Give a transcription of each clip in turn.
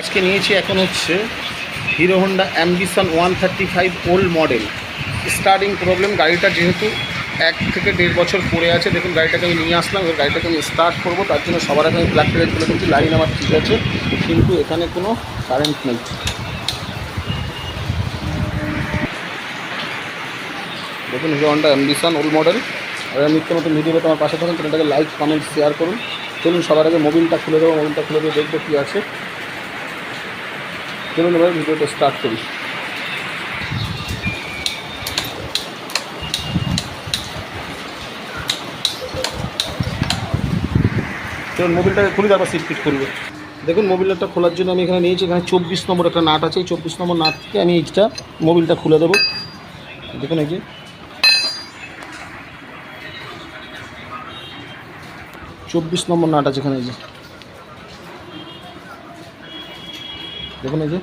আজকে নিয়েছি এখন হচ্ছে Hero Honda Ambition one thirty five old model. Starting problem গাড়িটা যেহেতু এক থেকে দেড় বছর পড়ে আছে, দেখুন গাড়িটাকে আমি নিয়ে আসলাম, এবার গাড়িটাকে আমি স্টার্ট করব, তার জন্য সবার আগে আমি প্লাগটা রেড করে দিচ্ছি লাইন আমার ঠিক আছে, কিন্তু এখানে কোনো কারেন্ট নেই। দেখুন Hero Honda Ambition old model, আর আমি নিত্য নতুন ভিডিও আমার পাশে থাকুন, চ্যানেলটাকে লাইক কমেন্ট শেয়ার করুন। চলুন সবার আগে মোবিলটা খুলে দেবো মোবিলটা খুলে দিয়ে দেখব কী আছে। চলুন এবার ভিডিওটা স্টার্ট করি চলুন মোবিলটাকে খুলে তারপর সিট ফিট করব। দেখুন মোবিলটা খোলার জন্য আমি এখানে নিয়েছি, এখানে চব্বিশ নম্বর একটা নাট আছে, এই চব্বিশ নম্বর নাট থেকে আমি এইটা মোবিলটা খুলে দেবো। দেখুন এই যে। চব্বিশ নম্বর নাট আছে এখানে, এই যে। দেখুন এই যে।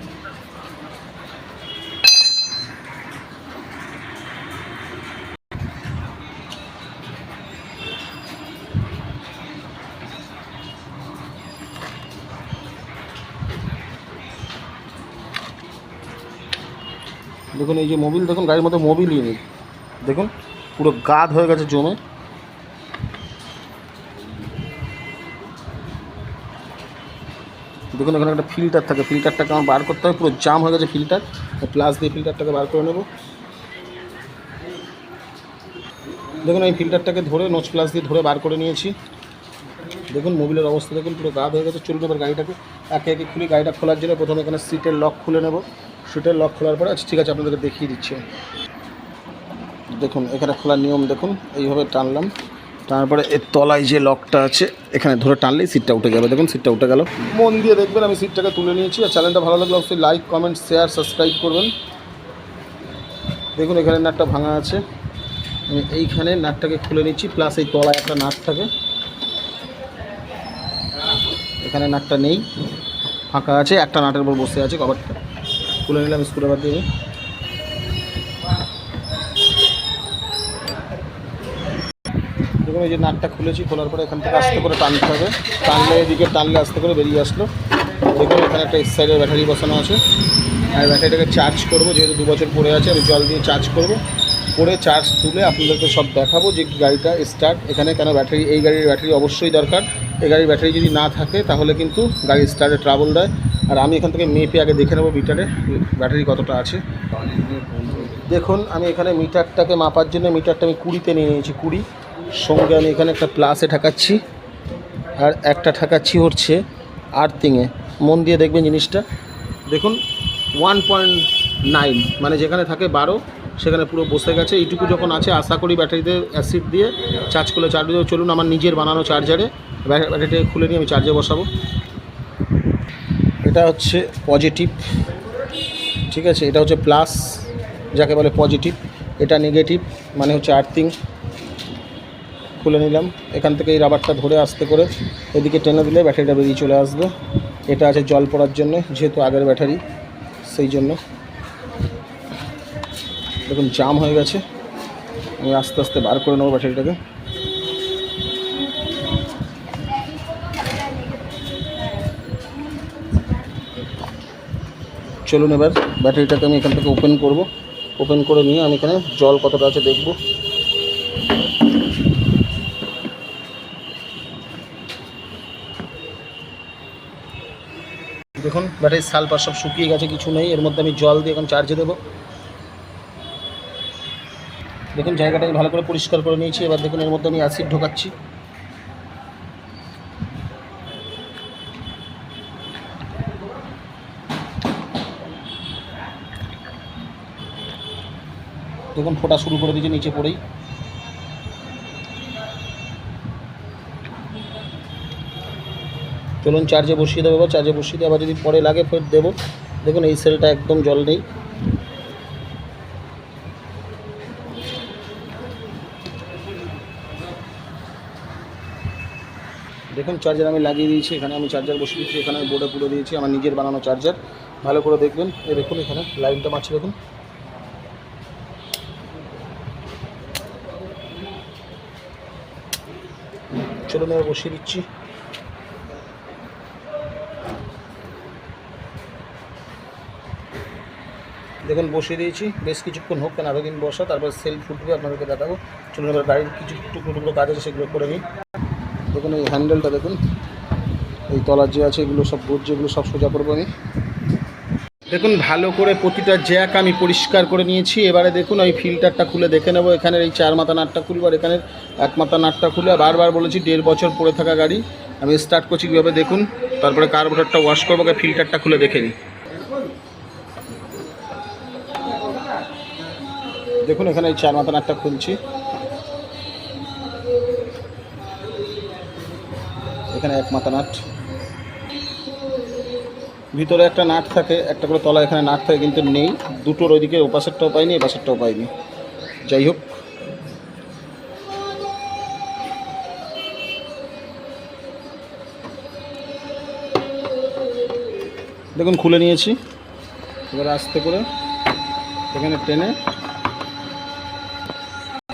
দেখুন এই যে মোবিল, দেখুন গাড়ির মধ্যে মোবিলই নেই। দেখুন, পুরো গাদ হয়ে গেছে জমে। দেখুন, এখানে একটা ফিল্টার থাকে। ফিল্টারটাকে আমার বার করতে হবে, পুরো জাম হয়ে গেছে ফিল্টার প্লাস দিয়ে ফিল্টারটাকে বার করে নেব। দেখুন, এই ফিল্টারটাকে ধরে নোচ প্লাস দিয়ে ধরে বার করে নিয়েছি। দেখুন মোবিলের অবস্থা দেখুন, পুরো গাদ হয়ে গেছে। চলুন এবার গাড়িটাকে একে একে খুলে। গাড়িটা খোলার জন্য প্রথমে এখানে সিটের লক খুলে নেব। সিটের লক খোলার পরে আচ্ছা ঠিক আছে, আপনাদেরকে দেখিয়ে দিচ্ছি। দেখুন, এখানে খোলার নিয়ম দেখুন, এইভাবে টানলাম। তারপরে এর তলায় যে লকটা আছে, এখানে ধরে টানলেই সিটটা উঠে যাবে। দেখুন সিটটা উঠে গেল। মন দিয়ে দেখবেন, আমি সিটটাকে তুলে নিয়েছি। আর চ্যানেলটা ভালো লাগলে অবশ্যই লাইক কমেন্ট শেয়ার সাবস্ক্রাইব করবেন। দেখুন, এখানে নাটটা ভাঙা আছে। আমি এইখানে নাটটাকে খুলে নিচ্ছি প্লাস এই তলায় একটা নাট থাকে। এখানে নাটটা নেই, ফাঁকা আছে। একটা নাটের উপর বসে আছে কভারটা খুলে নিলাম স্ক্রুড্রাইভার দিয়ে এই যে নাটটা খুলেছি, খোলার পরে এখান থেকে আস্তে করে টানতে হবে। টানলে এদিকে টানলে আস্তে করে বেরিয়ে আসলো। দেখুন, এখানে একটা সাইডের ব্যাটারি বসানো আছে। আর ব্যাটারিটাকে চার্জ করব, যেহেতু দু বছর পরে আছে, আমি জল দিয়ে চার্জ করব। করে চার্জ তুলে আপনাদেরকে সব দেখাবো যে গাড়িটা স্টার্ট এখানে কেন ব্যাটারি এই গাড়ির ব্যাটারি অবশ্যই দরকার। এই গাড়ির ব্যাটারি যদি না থাকে, তাহলে কিন্তু গাড়ি স্টার্টে ট্রাবল দেয়। আর আমি এখান থেকে মেপে আগে দেখে নেব মিটারে ব্যাটারি কতটা আছে। দেখুন, আমি এখানে মিটারটাকে মাপার জন্য মিটারটা আমি কুড়িতে নিয়ে নিয়েছি, কুড়ি। সঙ্গে আমি এখানে একটা প্লাসে ঠাকাচ্ছি, আর একটা ঠাকাচ্ছি হচ্ছে আর্থিংয়ে। মন দিয়ে দেখবেন জিনিসটা। দেখুন ওয়ান পয়েন্ট নাইন মানে যেখানে থাকে বারো, সেখানে পুরো বসে গেছে। এইটুকু যখন আছে, আশা করি ব্যাটারিতে অ্যাসিড দিয়ে চার্জ করলে চার্জ দিয়ে চলুন, আমার নিজের বানানো চার্জারে ব্যাটারিটা খুলে নিয়ে আমি চার্জে বসাবো। এটা হচ্ছে পজিটিভ ঠিক আছে? এটা হচ্ছে প্লাস যাকে বলে পজিটিভ এটা নেগেটিভ মানে হচ্ছে আর্থিং খুলে নিলাম। এখান থেকে এই রাবারটা ধরে আসতে করে এদিকে টেনে দিলে ব্যাটারিটা বেরিয়ে চলে আসবে। এটা আছে জল পড়ার জন্য, যেহেতু আগের ব্যাটারি, সেই জন্য। দেখুন, জাম হয়ে গেছে। আমি আস্তে আস্তে বার করে নেব ব্যাটারিটাকে। চলুন এবার ব্যাটারিটাকে আমি এখান থেকে ওপেন করব। ওপেন করে নিয়ে আমি এখানে জল কতটা আছে দেখব। দেখুন, ব্যাটারির সালপার সব শুকিয়ে গেছে, কিছু নেই। এর মধ্যে আমি জল দিয়ে এখন চার্জে দেবো। দেখুন, জায়গাটা আমি ভালো করে পরিষ্কার করে নিয়েছি। এবার দেখুন, এর মধ্যে আমি অ্যাসিড ঢোকাচ্ছি। দেখুন, ফোটা শুরু করে দিয়েছে, নিচে পড়েই। চলুন চার্জে বসিয়ে দেবো, এবার চার্জে বসিয়ে দিয়ে আবার যদি পরে লাগে ফের দেবো। দেখুন, এই সেলটা একদম জল নেই। দেখুন চার্জার আমি লাগিয়ে দিয়েছি, এখানে আমি চার্জার বসিয়ে দিয়েছি, এখানে আমি বোর্ডে পুরো দিয়েছি, আমার নিজের বানানো চার্জার ভালো করে দেখবেন, এই দেখুন এখানে লাইনটা মারছে, দেখুন। চলুন, এবার বসিয়ে দিচ্ছি। দেখুন, বসিয়ে দিয়েছি। বেশ কিছুক্ষণ হোক কেন আরও দিন বসা। তারপর সেল ফুটবে আপনাদেরকে দেখাবো। চলুন, এবার গাড়ির কিছু টুকরো টুকরো কাজ আছে, সেগুলো করে নিই। দেখুন, এই হ্যান্ডেলটা দেখুন। এই তলার যে আছে, এগুলো সব বোর্ড যেগুলো, সব সোজা করব আমি। দেখুন, ভালো করে প্রতিটা জ্যাক আমি পরিষ্কার করে নিয়েছি। এবারে দেখুন, ওই ফিল্টারটা খুলে দেখে নেব। এখানের এই চার মাথা নাটটা খুলবো আর এখানের এক মাথা নাটটা খুলে। বারবার বলেছি, দেড় বছর পরে থাকা গাড়ি। আমি স্টার্ট করছি কীভাবে? দেখুন, তারপরে কার্বোরেটরটা ওয়াশ করব ফিল্টারটা খুলে দেখে নিই। দেখুন, এখানে এই চার মাথা নাটটা খুলছি। এখানে এক মাথা নাট। ভিতরে একটা নাট থাকে, একটা করে তলা এখানে নাট থাকে, কিন্তু নেই। দুটোর ওইদিকে ওপাশেরটাও পাইনি, এপাশেরটাও পাইনি। যাই হোক। দেখুন, খুলে নিয়েছি। এবার আস্তে করে এখানে টেনে।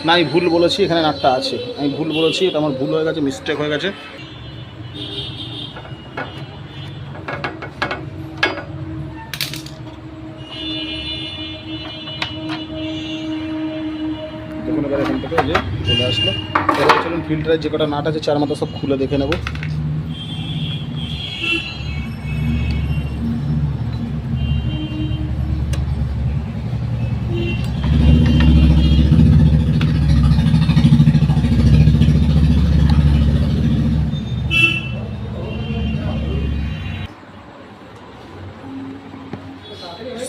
না, আমি ভুল বলেছি, এখানে নাটটা আছে। আমি ভুল বলেছি, এটা আমার ভুল হয়ে গেছে মিস্টেক হয়ে গেছে। এখান থেকে চলে আসলো। চলুন ফিল্টারের যে কটা নাট আছে, চার মাথা সব খুলে দেখে নেব।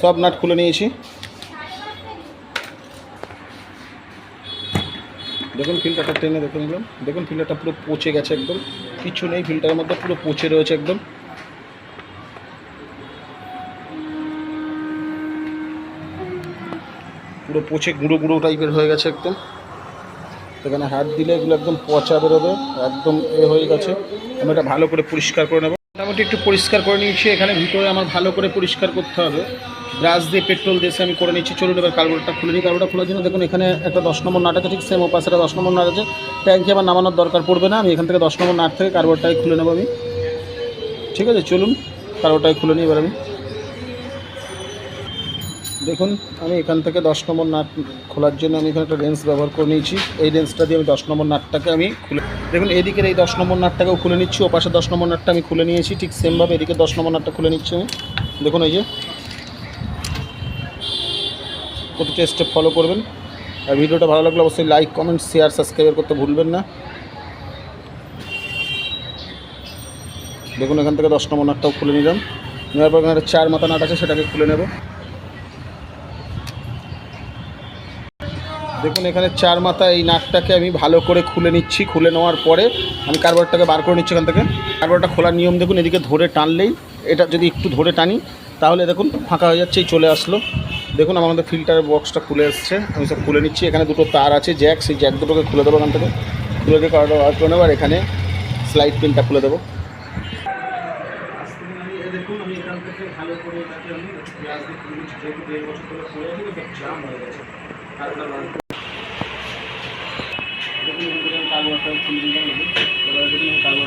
সব নাট খুলে নিয়েছি। দেখুন, ফিল্টারটা টেনে দেখে নিলাম। দেখুন, ফিল্টারটা পুরো পচে গেছে একদম। কিছু নেই, ফিল্টারের মধ্যে পুরো পচে রয়েছে একদম। পুরো পচে গুঁড়ো গুঁড়ো টাইপের হয়ে গেছে একদম। এখানে হাত দিলে এগুলো একদম পচা বেরোবে, একদম এ হয়ে গেছে। আমি এটা ভালো করে পরিষ্কার করে নেব। মোটামুটি একটু পরিষ্কার করে নিয়েছি। এখানে ভিতরে আমার ভালো করে পরিষ্কার করতে হবে। ব্রাশ দিয়ে পেট্রোল দিয়ে আমি করে নিচ্ছি। চলুন এবার কার্বোরেটটা খুলে নিই। কার্বোরেটটা খোলার জন্য দেখুন, এখানে একটা দশ নম্বর নাট আছে, ঠিক সেম ওপাশে একটা দশ নম্বর নাট আছে। ট্যাঙ্কি আমার নামানোর দরকার পড়বে না, আমি এখান থেকে দশ নম্বর নাট থেকে কার্বোরেটটাই খুলে নেব আমি। ঠিক আছে, চলুন কার্বোরেটটাই খুলে নিই এবার আমি। দেখুন, আমি এখান থেকে দশ নম্বর নাট খোলার জন্য আমি এখানে একটা রেন্স ব্যবহার করে নিয়েছি। এই রেন্সটা দিয়ে আমি দশ নম্বর নাটটাকে আমি খুলে দেখুন, এদিকের এই দশ নম্বর নাটটাকেও খুলে নিচ্ছি ও পাশে দশ নম্বর নাটটা আমি খুলে নিয়েছি, ঠিক সেমভাবে এদিকে দশ নম্বর নাটটা খুলে নিচ্ছি আমি। দেখুন, এই যে প্রতিটা স্টেপ ফলো করবেন। আর ভিডিওটা ভালো লাগলে অবশ্যই লাইক কমেন্ট শেয়ার সাবস্ক্রাইব করতে ভুলবেন না। দেখুন, এখান থেকে দশ নম্বর নাটটাও খুলে নিলাম। নেওয়ার পর এখানে চার মাথা নাট আছে, সেটাকে খুলে নেব। দেখুন, এখানে চার মাথা এই নাটটাকে আমি ভালো করে খুলে নিচ্ছি। খুলে নেওয়ার পরে আমি কার্বোরেটটাকে বার করে নিচ্ছি এখান থেকে। কার্বোরেটটা খোলার নিয়ম দেখুন, এদিকে ধরে টানলেই, এটা যদি একটু ধরে টানি তাহলে দেখুন, ফাঁকা হয়ে যাচ্ছে চলে আসলো। দেখুন আমাদের ফিল্টারের বক্সটা খুলে এসছে। আমি সব খুলে নিচ্ছি। এখানে দুটো তার আছে জ্যাক সেই জ্যাক দুটোকে খুলে দেবো এখান থেকে। খুলে দিয়ে কার্ডটা বার করে আর এখানে স্লাইড পিনটা খুলে দেবো।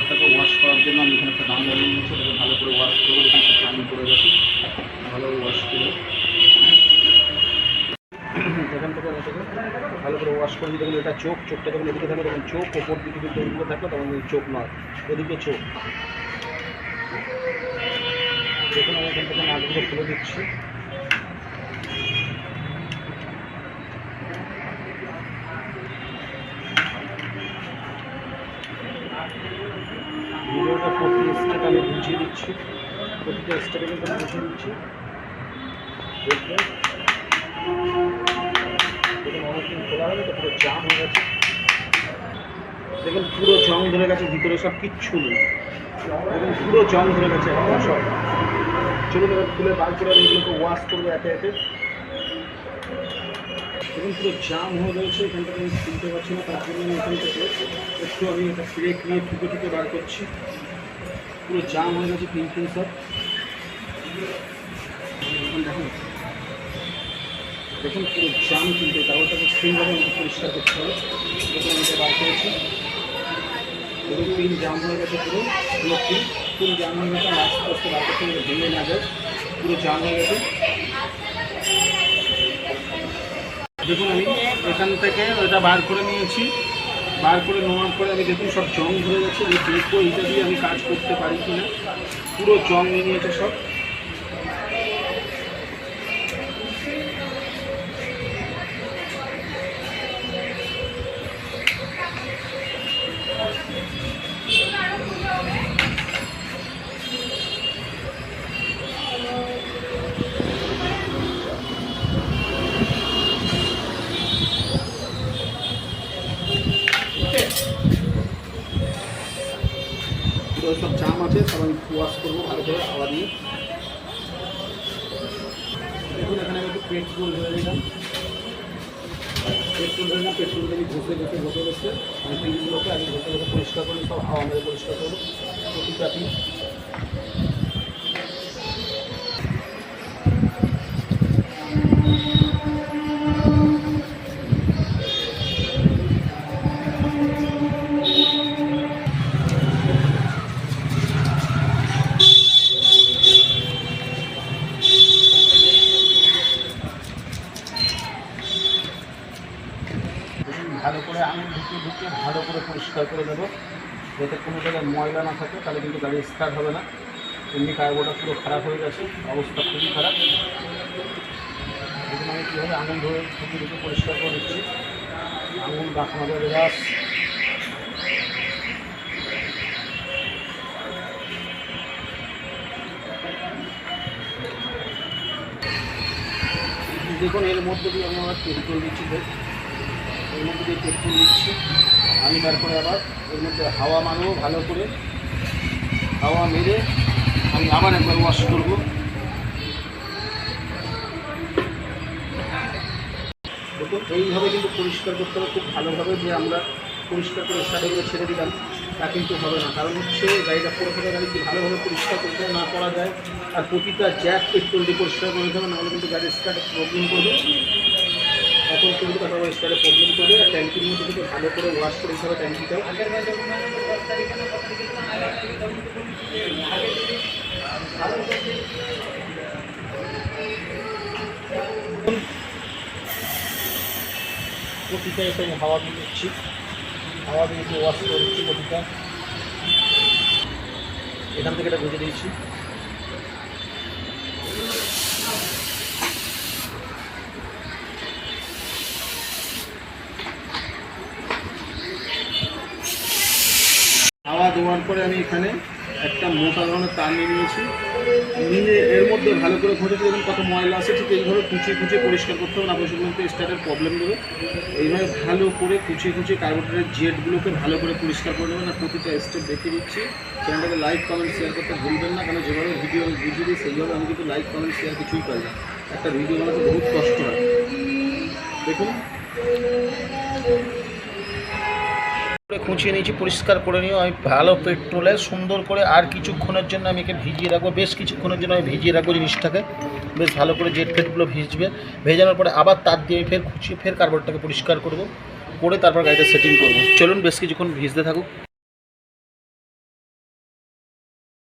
করে করে ওয়াশ করার জন্য আমি এখানে একটা দাম লাগিয়ে নিচ্ছি ভালো করে ওয়াশ করব দেখুন সব পানি পড়ে গেছে ভালো ওয়াশ করে এখান থেকে ভালো করে ওয়াশ করে এটা চোখ, চোখটা যখন এদিকে থাকে, তখন চোখ ওপর দিকে কিন্তু এদিকে থাকবে তখন চোখ নয়, এদিকে চোখ। দেখুন, আমি এখান থেকে নাটগুলো খুলে দিচ্ছি। ভিডিওটা প্রতি স্টেপ আমি বুঝিয়ে দিচ্ছি। প্রতিটা স্টেপে কিন্তু আমি বুঝিয়ে দিচ্ছি দেখবেন দেখুন খোলা পুরো জাম হয়ে গেছে। দেখুন, পুরো জং ধরে গেছে, ভিতরে সব কিচ্ছু নেই। দেখুন, পুরো জং ধরে গেছে একদম সব। চলুন, এবার খুলে বার করে আমি এগুলোকে ওয়াশ করব একে একে। দেখুন, পুরো জাম হয়ে রয়েছে এখান থেকে আমি শুনতে পাচ্ছি না, তার জন্য আমি এখান থেকে একটু আমি এটা ব্রেক নিয়ে ঠুকে ঠুকে বার করছি। পুরো জাম হয়ে গেছে পিন পিন সব। দেখুন, পুরো জাম কিন্তু কাগজটাকে স্ক্রিনভাবে আমাকে পরিষ্কার করতে হবে। দেখুন, আমি এটা বার করেছি। দেখুন পিন জাম হয়ে গেছে পুরো। পুরো পিন ফুল জাম হয়ে গেছে। আস্তে আস্তে বার করতে হবে, ভেঙে না যায়। পুরো জাম হয়ে গেছে। দেখুন, আমি এখান থেকে ওটা বার করে নিয়েছি। বার করে নেওয়ার পরে আমি দেখুন সব জং ধরে গেছে দেখব এইটা দিয়ে আমি কাজ করতে পারি কি না পুরো জং নিয়ে নিয়েছে সব। ওয়াশ করব ভালো করে হাওয়া দিয়ে। দেখুন, এখানে আমি একটু পেট্রোল ধরে দিলাম পেট্রোল ধরে দিলাম পেট্রোল আমি ঘষে ঘষে ঘষে ঘষে আমি পিনগুলোকে আমি ঘষে ঘষে পরিষ্কার করে সব হাওয়া মেরে পরিষ্কার করব প্রতিটা পিন পরিষ্কার করে দেবো যাতে কোনো জায়গায় ময়লা না থাকে, তাহলে কিন্তু গাড়ি স্টার্ট হবে না। এমনি কার্বোটা পুরো খারাপ হয়ে গেছে, অবস্থা খুবই খারাপ। দেখুন আমি কীভাবে আঙুল ধরে ঢুকে পরিষ্কার করে দিচ্ছি? আঙুল মাঝে গাছ দেখুন, এর মধ্যে দিয়ে আমি আবার পেট্রোল দিচ্ছি দেখ এর মধ্যে দিয়ে পেট্রোল দিচ্ছি আমি তারপরে আবার এর মধ্যে হাওয়া মারবো ভালো করে। হাওয়া মেরে আমি আবার একবার ওয়াশ করব। দেখুন, এইভাবে কিন্তু পরিষ্কার করতে হবে খুব ভালোভাবে যে আমরা পরিষ্কার করে করে ছেড়ে দিলাম, তা কিন্তু হবে না। কারণ হচ্ছে গাড়িটা পুরো পুরো গাড়ি কি ভালোভাবে পরিষ্কার করতে না করা যায়, আর প্রতিটা জ্যাক পেট্রোল দিয়ে পরিষ্কার করে দিতে হবে, নাহলে কিন্তু গাড়ির স্টার্টে প্রবলেম করবে। এখন কিন্তু তারপর স্টার্টে প্রবলেম করবে আর ট্যাঙ্কির মধ্যে কিন্তু ভালো করে ওয়াশ করে দিতে ট্যাঙ্কিটা প্রতিটা এসে আমি হাওয়া দিয়ে দিচ্ছি। হাওয়া দিয়ে ওয়াশ করে দিচ্ছি প্রতিটা এখান থেকে এটা ভেজে দিয়েছি। হাওয়া দেওয়ার পরে আমি এখানে একটা মোটা ধরনের তার নিয়ে নিয়েছি। নিয়ে এর মধ্যে ভালো করে ঘষেছি দেখুন কত ময়লা আছে, ঠিক এইভাবে কুচিয়ে কুচিয়ে পরিষ্কার করতে হবে, না করতে স্টার্টের প্রবলেম দেবে। এইভাবে ভালো করে কুচিয়ে কুচিয়ে কার্বোটারের জেটগুলোকে ভালো করে পরিষ্কার করে নেবেন। আর প্রতিটা স্টেপ দেখে দিচ্ছি। চ্যানেলটাকে লাইক কমেন্ট শেয়ার করতে ভুলবেন না কারণ যেভাবে ভিডিও আমি বুঝিয়ে দিই, সেইভাবে আমি কিন্তু লাইক কমেন্ট শেয়ার কিছুই পাই না। একটা ভিডিও বানাতে বহুত কষ্ট হয়। দেখুন। করে খুঁচিয়ে নিয়েছি, পরিষ্কার করে নিয়ে আমি ভালো পেট্রোলে সুন্দর করে, আর কিছুক্ষণের জন্য আমি একে ভিজিয়ে রাখব, বেশ কিছুক্ষণের জন্য আমি ভিজিয়ে রাখব জিনিসটাকে, বেশ ভালো করে জেট ফেটগুলো ভিজবে, ভেজানোর পরে আবার তার দিয়ে ফের খুঁচিয়ে ফের কার্বনটাকে পরিষ্কার করব, করে তারপর গাড়িটা সেটিং করব। চলুন বেশ কিছুক্ষণ ভিজতে থাকুক।